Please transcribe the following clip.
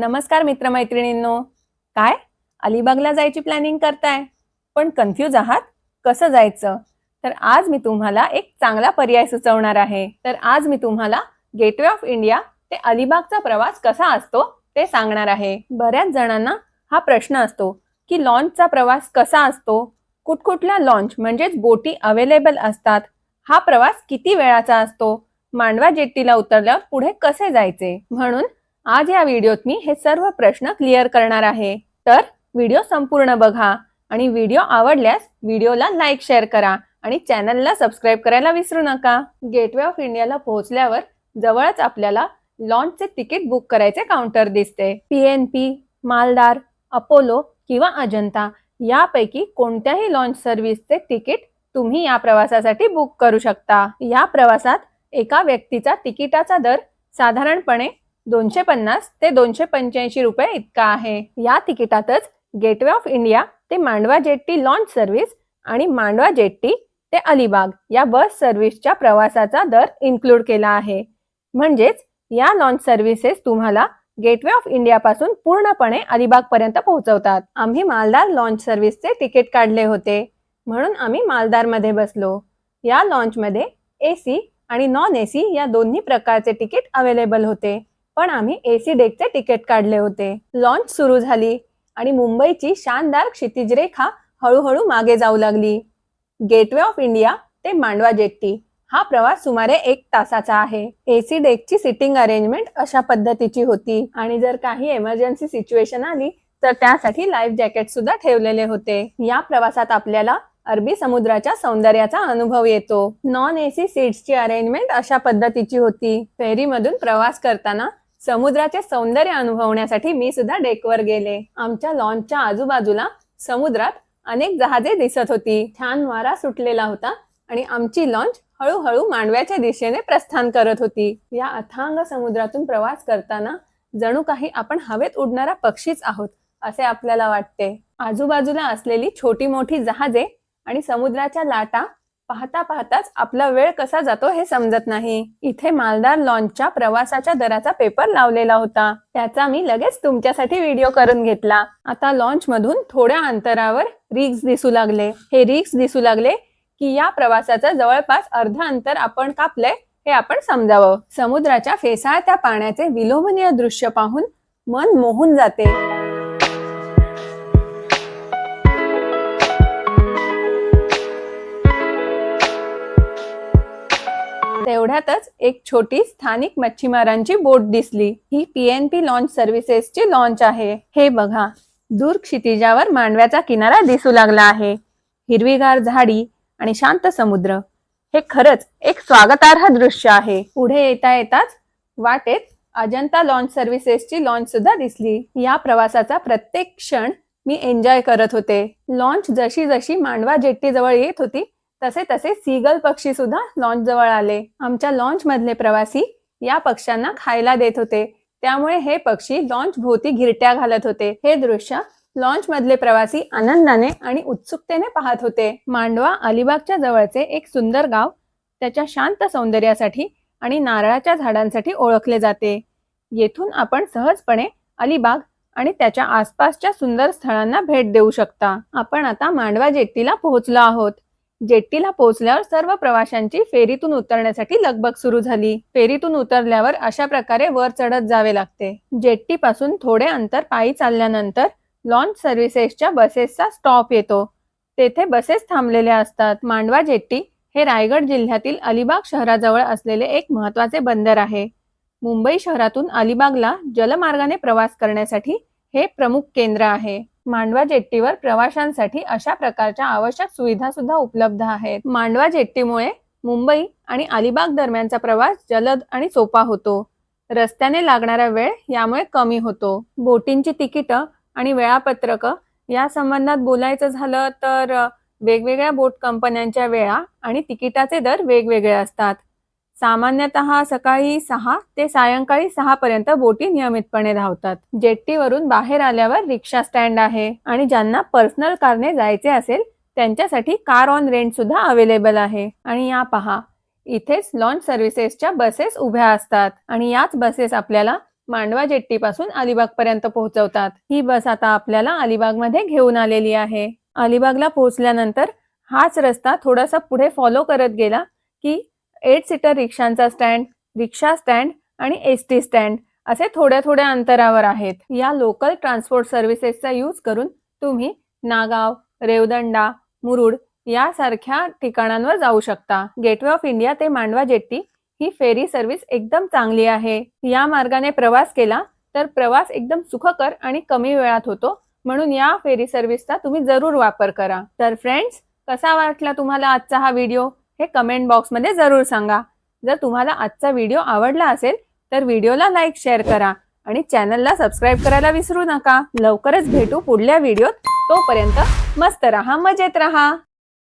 नमस्कार मित्रमैत्रिणींनो. काय? अलिबागला जायची प्लॅनिंग करताय? पण कन्फ्यूज आहात? कसं जायचं? तर आज मी तुम्हाला एक चांगला पर्याय सुचवणार आहे. तर आज मी तुम्हाला गेटवे ऑफ इंडिया ते अलिबागचा प्रवास कसा असतो ते सांगणार आहे. बऱ्याच जणांना हा प्रश्न असतो की लॉन्चचा प्रवास कसा असतो? कुठकुठल्या लॉन्च म्हणजेच बोटी अवेलेबल असतात? हा प्रवास किती वेळाचा असतो? मांडवा जेट्टीला उतरल्यावर पुढे कसे जायचे? म्हणून आज या व्हिडिओत मी हे सर्व प्रश्न क्लिअर करणार आहे. तर व्हिडिओ संपूर्ण बघा आणि व्हिडिओ आवडल्यास व्हिडिओला लाईक शेअर करा आणि चॅनलला सबस्क्राईब करायला विसरू नका. गेटवे ऑफ इंडियाला पोहोचल्यावर जवळच आपल्याला लॉन्चचे तिकीट बुक करायचे काउंटर दिसते. P N P Maldar Apollo किंवा अजंता यापैकी कोणत्याही लॉन्च सर्व्हिसचे तिकीट तुम्ही या प्रवासासाठी बुक करू शकता. या प्रवासात एका व्यक्तीचा तिकिटाचा दर साधारणपणे दोनशे पन्नास ते दोनशे पंच्याऐंशी रुपये इतका आहे. या तिकिटातच गेटवे ऑफ इंडिया ते मांडवा जेट्टी लॉन्च सर्व्हिस आणि मांडवा जेट्टी ते अलिबाग या बस सर्व्हिसच्या प्रवासाचा दर इन्क्लूड केला आहे. म्हणजेच या लॉन्च सर्व्हिसेस तुम्हाला गेटवे ऑफ इंडियापासून पूर्णपणे अलिबाग पर्यंत पोहोचवतात. आम्ही मालदार लॉन्च सर्व्हिसचे तिकीट काढले होते. म्हणून आम्ही मालदारमध्ये बसलो. या लॉन्चमध्ये ए सी आणि नॉन ए सी या दोन्ही प्रकारचे तिकीट अवेलेबल होते. पण आम्ही एसी डेकचे तिकीट काढले होते. लॉन्च सुरू झाली आणि मुंबईची शानदार क्षितिज रेखा हळूहळू मागे जाऊ लागली. गेटवे ऑफ इंडिया ते मांडवा जेट्टी. हा प्रवास सुमारे एक तासाचा आहे. एसी डेकची सिटिंग अरेंजमेंट अशा पद्धतीची होती. आणि जर काही एमर्जन्सी सिच्युएशन आली तर त्यासाठी लाईफ जॅकेट सुद्धा ठेवलेले होते. या प्रवासात आपल्याला अरबी समुद्राच्या सौंदर्याचा अनुभव येतो. नॉन एसी सीट्सची अरेंजमेंट अशा पद्धतीची होती. फेरीमधून प्रवास करताना समुद्राचे सौंदर्य अनुभवण्यासाठी मी सुद्धा डेकवर गेले. आमच्या लॉन्चच्या आजूबाजूला समुद्रात अनेक जहाजे दिसत होती. छान वारा सुटलेला होता आणि आमची लॉन्च हळूहळू मांडव्याच्या दिशेने प्रस्थान करत होती. या अथांग समुद्रातून प्रवास करताना जणू काही आपण हवेत उडणारा पक्षीच आहोत असे आपल्याला वाटते. आजूबाजूला असलेली छोटी मोठी जहाजे आणि समुद्राच्या लाटा पाहता पाहताच आपला वेळ कसा जातो हे समजत नाही. इथे मालदार लॉन्चच्या प्रवासाच्या दराचा पेपर लावलेला होता. त्याचा मी लगेच तुमच्यासाठी व्हिडिओ करून घेतला. आता लॉन्च मधून थोड्या अंतरावर रिक्स दिसू लागले. हे रिक्स दिसू लागले की या प्रवासाचं जवळपास अर्ध अंतर आपण कापलंय हे आपण समजावं. समुद्राच्या फेसाळत्या पाण्याचे विलोभनीय दृश्य पाहून मन मोहून जाते. एवढ्यातच एक छोटी स्थानिक मच्छीमारांची बोट दिसली. ही पीएनपी लॉन्च सर्व्हिसेसची लॉन्च आहे. हे बघा दूर क्षितिजावर मांडव्याचा किनारा दिसू लागला आहे. हिरवीगार झाडी आणि शांत समुद्र. हे खरंच एक स्वागतार्ह दृश्य आहे. पुढे येता येताच वाटेत अजंता लॉन्च सर्व्हिसेसची लॉन्च सुद्धा दिसली. या प्रवासाचा प्रत्येक क्षण मी एन्जॉय करत होते. लॉन्च जशी जशी मांडवा जेट्टी जवळ येत होती तसे तसे सीगल पक्षी सुद्धा लॉन्च जवळ आले. आमच्या लॉन्च मधले प्रवासी या पक्ष्यांना खायला देत होते. त्यामुळे हे पक्षी लॉन्च भोवती घिरट्या घालत होते. हे दृश्य लॉन्च मधले प्रवासी आनंदाने आणि उत्सुकतेने पाहत होते. मांडवा अलिबागच्या जवळचे एक सुंदर गाव त्याच्या शांत सौंदर्यासाठी आणि नारळाच्या झाडांसाठी ओळखले जाते. येथून आपण सहजपणे अलिबाग आणि त्याच्या आसपासच्या सुंदर स्थळांना भेट देऊ शकता. आपण आता मांडवा जेट्टीला पोहोचलो आहोत. जेट्टीला पोहोचल्यावर सर्व प्रवाशांची फेरीतून उतरण्यासाठी लगबग सुरू झाली. फेरीतून उतरल्यावर अशा प्रकारे वर चढत जावे लागते. जेट्टीपासून थोडे अंतर पायी चालल्यानंतर लॉन्च सर्व्हिसेसच्या बसेसचा स्टॉप येतो. तेथे बसेस थांबलेल्या असतात. मांडवा जेट्टी हे रायगड जिल्ह्यातील अलिबाग शहराजवळ असलेले एक महत्त्वाचे बंदर आहे. मुंबई शहरातून अलिबागला जलमार्गाने प्रवास करण्यासाठी हे प्रमुख केंद्र आहे. मांडवा जेट्टीवर प्रवाशांसाठी अशा प्रकारच्या आवश्यक सुविधा सुद्धा उपलब्ध आहेत. मांडवा जेट्टीमुळे मुंबई आणि अलिबाग दरम्यानचा प्रवास जलद आणि सोपा होतो. रस्त्याने लागणारा वेळ यामुळे कमी होतो. बोटींची तिकीटं आणि वेळापत्रक या संबंधात बोलायचं झालं तर वेगवेगळ्या बोट कंपन्यांच्या वेळा आणि तिकिटाचे दर वेगवेगळे असतात. सामान्यतः सकाळी सहा ते सायंकाळी सहा पर्यंत बोटी नियमितपणे धावतात. जेट्टीवरून बाहेर आल्यावर रिक्षा स्टँड आहे आणि ज्यांना पर्सनल कारने जायचे असेल त्यांच्यासाठी कार ऑन रेंट सुद्धा अवेलेबल आहे. आणि या पहा इथेच लॉन्च सर्व्हिसेसच्या बसेस उभ्या असतात आणि याच बसेस आपल्याला मांडवा जेट्टीपासून अलिबाग पर्यंत पोहोचवतात. ही बस आता आपल्याला अलिबागमध्ये घेऊन आलेली आहे. अलिबागला पोहोचल्यानंतर हाच रस्ता थोडासा पुढे फॉलो करत गेला की एट सीटर रिक्षांचा स्टँड रिक्षा स्टँड आणि एस टी स्टँड असे थोड्या थोड्या अंतरावर आहेत. या लोकल ट्रान्सपोर्ट सर्व्हिसेसचा यूज करून तुम्ही नागाव रेवदंडा मुरुड यासारख्या ठिकाणांवर जाऊ शकता. गेटवे ऑफ इंडिया ते मांडवा जेट्टी ही फेरी सर्व्हिस एकदम चांगली आहे. या मार्गाने प्रवास केला तर प्रवास एकदम सुखकर आणि कमी वेळात होतो. म्हणून या फेरी सर्व्हिसचा तुम्ही जरूर वापर करा. तर फ्रेंड्स कसा वाटला तुम्हाला आजचा हा व्हिडिओ हे कमेंट बॉक्समध्ये जरूर सांगा. जर तुम्हाला आजचा व्हिडिओ आवडला असेल तर व्हिडिओला लाईक शेअर करा आणि चॅनलला सबस्क्राईब करायला विसरू नका. लवकरच भेटू पुढल्या व्हिडिओत तोपर्यंत मस्त रहा मजेत रहा.